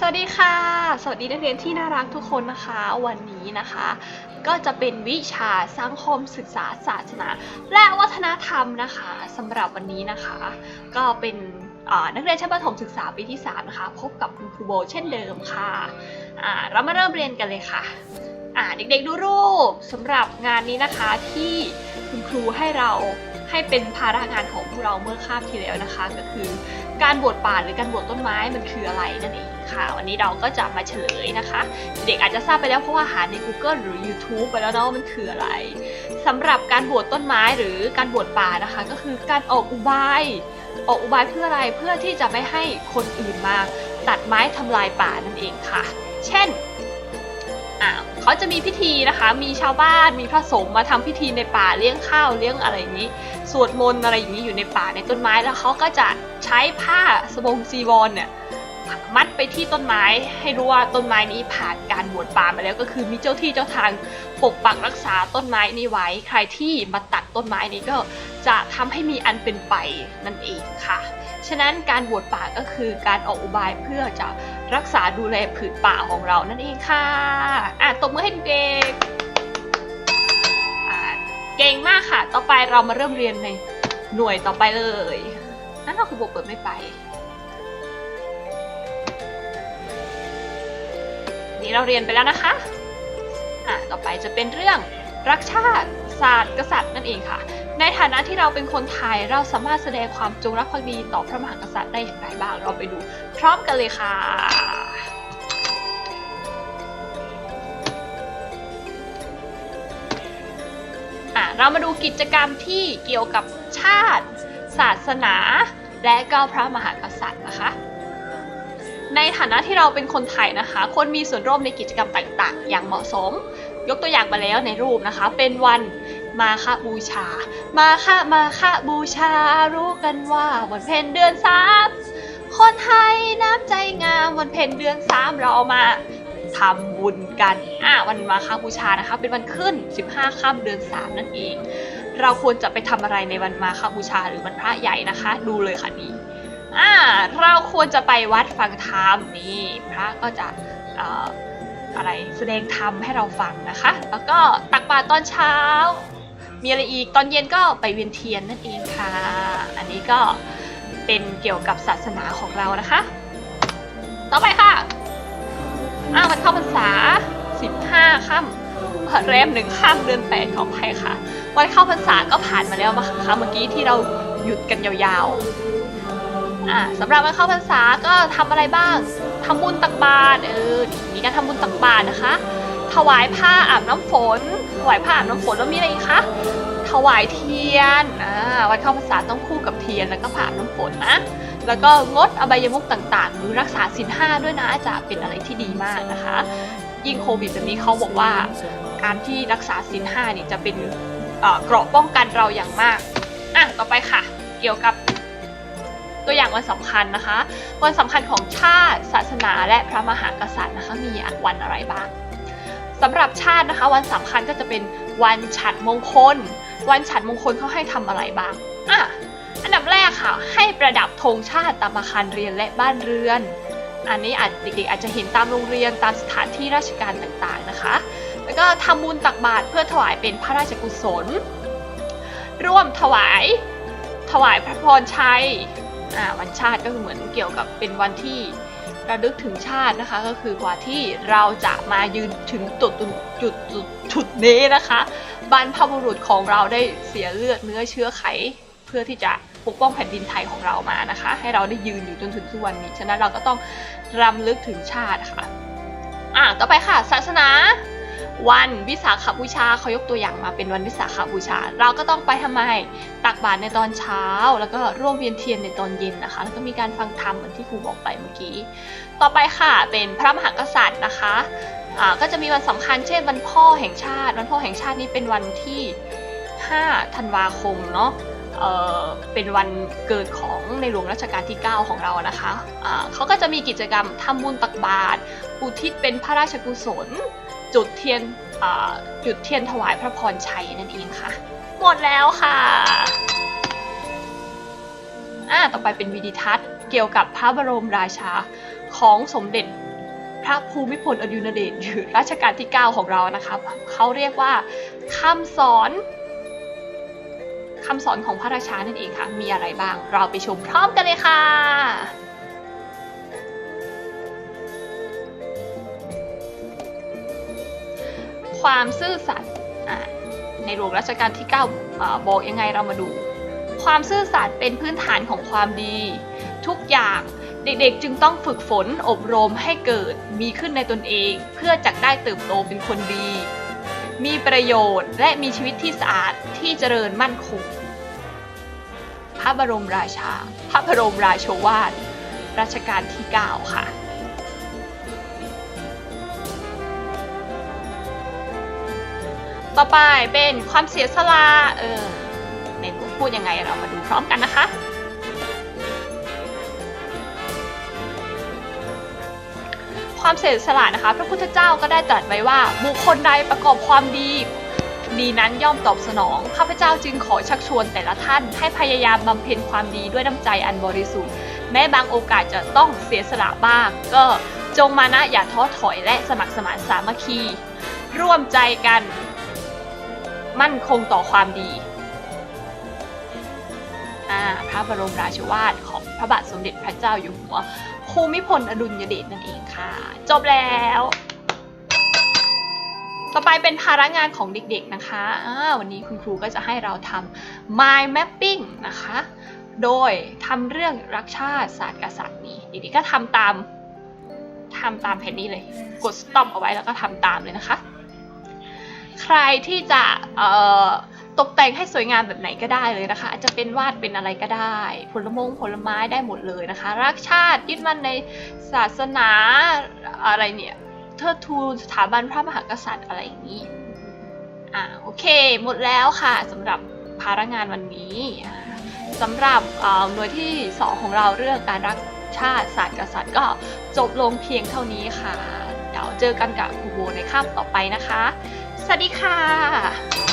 สวัสดีค่ะ สวัสดีนักเรียนที่น่ารักทุกคนนะคะ วันนี้นะคะ ก็จะเป็นวิชาสังคมศึกษาศาสนา และวัฒนธรรมนะคะสำหรับวันนี้นะคะ ก็เป็นนักเรียนชั้นประถมศึกษาปีที่3นะคะ พบกับคุณครูโบเช่นเดิมค่ะเรามาเริ่มเรียนกันเลยค่ะ อ่าเด็กๆดูรูปสำหรับงานนี้นะคะที่คุณครูให้เราให้เป็นภาระงานของพวกเราเมื่อคาบที่แล้วนะคะ ก็คือการบวชป่าหรือการบวชต้นไม้มันคืออะไรนั่นเองค่ะ วันนี้เราก็จะมาเฉลยนะคะ เด็กอาจจะทราบไปแล้วเพราะว่าหาใน Google หรือ YouTube ไปแล้วเนาะว่ามันคืออะไรสำหรับการบวชต้นไม้หรือการบวชป่านะคะ ก็คือการออกอุบาย ออกอุบายเพื่ออะไรเพื่อที่จะไม่ให้คนอื่นมาตัดไม้ทำลายป่านั่นเองค่ะ เช่น อ่าเขาจะมีพิธีนะคะ มีชาวบ้านมีพระสงฆ์มาทำพิธีในป่าเลี้ยงข้าวเลี้ยงอะไรอย่างนี้ สวดมนต์อะไรอย่างนี้อยู่ในป่าในต้นไม้แล้วเขาก็จะใช้ผ้าสบงจีวรเนี่ยมัดไปที่ต้นไม้ให้รู้ว่าต้นไม้นี้ผ่านการบวชป่ามาแล้วก็คือมีเจ้าที่เจ้าทางปกปักรักษาต้นไม้นี้ไว้ ใครที่มาตัดต้นไม้นี้ก็จะทำให้มีอันเป็นไปนั่นเองค่ะ ฉะนั้นการบวชป่าก็คือการออกอุบายเพื่อจะรักษาดูแลผืนป่าของเรานั่นเองค่ะอะตบมือให้เด็กอะเก่งมากค่ะ ต่อไปเรามาเริ่มเรียนในหน่วยต่อไปเลย นั่นเราคือโบเปิดไม่ไป นี่เราเรียนไปแล้วนะคะ อะ ต่อไปจะเป็นเรื่อง รักชาติศาสตร์กษัตริย์นั่นเองค่ะ ในฐานะที่เราเป็นคนไทยเราสามารถแสดงความจงรักภักดีต่อพระมหากษัตริย์ได้อย่างไรบ้าง เราไปดูพร้อมกันเลยค่ะอะเรามาดูกิจกรรมที่เกี่ยวกับชาติ ศาสนา และก็พระมหากษัตริย์นะคะในฐานะที่เราเป็นคนไทยนะคะ ควรมีส่วนร่วมในกิจกรรมต่าง ๆ อย่างเหมาะสม ยกตัวอย่างมาแล้วในรูปนะคะ เป็นวันมาฆบูชา มาฆมาฆบูชา รู้กันว่าวันเพ็ญเดือนสามคนไทยน้ำใจงามวันเพ็ญเดือนสามเราเอามาทำบุญกันอะวันมาฆบูชานะคะ เป็นวันขึ้น 15ค่ำเดือนสามนั่นเอง เราควรจะไปทำอะไรในวันมาฆบูชาหรือวันพระใหญ่นะคะ ดูเลยค่ะนี่อ่าเราควรจะไปวัดฟังธรรมนี่พระก็จะอ่อ อะไร แสดงธรรมให้เราฟังนะคะ แล้วก็ตักบาตรตอนเช้า มีอะไรอีกตอนเย็นก็ไปเวียนเทียนนั่นเองค่ะ อันนี้ก็เป็นเกี่ยวกับศาสนาของเรานะคะ ต่อไปค่ะอ้าววันเข้าพรรษา 15ค่ำแรมหนึ่งค่ำเดือนแปดขออภัยค่ะ วันเข้าพรรษาก็ผ่านมาแล้วนะคะเมื่อกี้ที่เราหยุดกันยาวๆ อ่าสำหรับวันเข้าพรรษาก็ทำอะไรบ้างทำบุญตักบาตรเออมีการทำบุญตักบาตรนะคะ ถวายผ้าอาบน้ำฝน ถวายผ้าอาบน้ำฝนแล้วมีอะไรอีกคะถวายเทียนอ่าวันเข้าพรรษาต้องคู่กับเทียนแล้วก็ผ้าอาบน้ำฝนนะแล้วก็งดอบายมุกต่างๆ หรือรักษาศีลห้าด้วยนะจะเป็นอะไรที่ดีมากนะคะ ยิ่งโควิดแบบนี้เขาบอกว่าการที่รักษาศีลห้านี่จะเป็นเอ่อเกราะป้องกันเราอย่างมากอะต่อไปค่ะ เกี่ยวกับ ตัวอย่างวันสำคัญนะคะ วันสำคัญของชาติศาสนาและพระมหากษัตริย์นะคะมีวันอะไรบ้างสำหรับชาตินะคะ วันสำคัญก็จะเป็นวันฉัตรมงคล วันฉัตรมงคลเขาให้ทำอะไรบ้างอะอันดับแรกค่ะ ให้ประดับธงชาติตามอาคารเรียนและบ้านเรือน อันนี้อาจเด็กๆอาจจะเห็นตามโรงเรียนตามสถานที่ราชการต่างๆนะคะ แล้วก็ทำบุญตักบาตรเพื่อถวายเป็นพระราชกุศล ร่วมถวาย ถวายพระพรชัย อ่าวันชาติก็คือเหมือนเกี่ยวกับเป็นวันที่ระลึกถึงชาตินะคะ ก็คือว่าที่เราจะมายืนถึงจุดจุดจุดจุดนี้นะคะบรรพบุรุษของเราได้เสียเลือดเนื้อเชื้อไข เพื่อที่จะปกป้องแผ่นดินไทยของเรามานะคะ ให้เราได้ยืนอยู่จนถึงทุกวันนี้ฉะนั้นเราก็ต้องรำลึกถึงชาติค่ะอ่าต่อไปค่ะ ศาสนา วันวิสาขบูชาเขายกตัวอย่างมาเป็นวันวิสาขบูชา เราก็ต้องไปทำไมตักบาตรในตอนเช้า แล้วก็ร่วมเวียนเทียนในตอนเย็นนะคะ แล้วก็มีการฟังธรรมเหมือนที่ครูบอกไปเมื่อกี้ ต่อไปค่ะเป็นพระมหากษัตริย์นะคะอ่าก็จะมีวันสำคัญเช่นวันพ่อแห่งชาติ วันพ่อแห่งชาตินี้เป็นวันที่ 5 ธันวาคมเนาะเเป็นวันเกิดของในหลวงรัชกาลที่ 9 ของเรานะคะอ่าเขาก็จะมีกิจกรรมทำบุญตักบาตรอุทิศเป็นพระราชกุศล จุดเทียนจุดเทียนถวายพระพรชัยนั่นเองค่ะ หมดแล้วค่ะอ่าต่อไปเป็นวิดิทัศน์เกี่ยวกับพระบรมราชาของสมเด็จพระภูมิพลอดุลยเดชหรือรัชกาลที่ 9 ของเรานะคะเขาเรียกว่าคำสอนคำสอนของพระราชานั่นเองค่ะ มีอะไรบ้าง เราไปชมพร้อมกันเลยค่ะ ความซื่อสัตย์ในหลวงรัชกาลที่9อ่าบอกยังไงเรามาดู ความซื่อสัตย์เป็นพื้นฐานของความดี ทุกอย่างเด็กๆจึงต้องฝึกฝนอบรมให้เกิดมีขึ้นในตนเองเพื่อจะได้เติบโตเป็นคนดี มีประโยชน์และมีชีวิตที่สะอาดที่เจริญมั่นคงพระบรมราชา พระบรมราโชวาทรัชกาลที่ 9 ค่ะ ต่อไปเป็นความเสียสละเออในหลวงพูดยังไงเรามาดูพร้อมกันนะคะความเสียสละนะคะ พระพุทธเจ้าก็ได้ตรัสไว้ว่า บุคคลใดประกอบความดีดีนั้นย่อมตอบสนอง ข้าพเจ้าจึงขอชักชวนแต่ละท่านให้พยายามบำเพ็ญความดีด้วยน้ำใจอันบริสุทธิ์ แม้บางโอกาสจะต้องเสียสละบ้าง ก็จงมานะอย่าท้อถอยและสมัครสมานสามัคคี ร่วมใจกัน มั่นคงต่อความดีอ่าพระบรมราชวาทของพระบาทสมเด็จพระเจ้าอยู่หัวภูมิพลอดุลยเดชนั่นเองค่ะ จบแล้ว ต่อไปเป็นภาระงานของเด็กๆนะคะอ่าวันนี้คุณครูก็จะให้เราทำ mind mapping นะคะ โดยทำเรื่องรักชาติศาสตร์กษัตริย์นี้เด็กๆก็ทำตามทำตามแผนนี้เลย กด stop เอาไว้แล้วก็ทำตามเลยนะคะ ใครที่จะตกแต่งให้สวยงามแบบไหนก็ได้เลยนะคะ อาจจะเป็นวาดเป็นอะไรก็ได้ ผลมงผลไม้ได้หมดเลยนะคะ รักชาติยึดมั่นในศาสนาอะไรเนี่ยเทิดทูนสถาบันพระมหากษัตริย์อะไรอย่างนี้อ่าโอเค หมดแล้วค่ะสำหรับภาระงานวันนี้สำหรับหน่วยที่ 2 ของเราเรื่องการรักชาติศาสตร์กษัตริย์ก็จบลงเพียงเท่านี้ค่ะ เดี๋ยวเจอกันกับครูโบในคาบต่อไปนะคะ สวัสดีค่ะ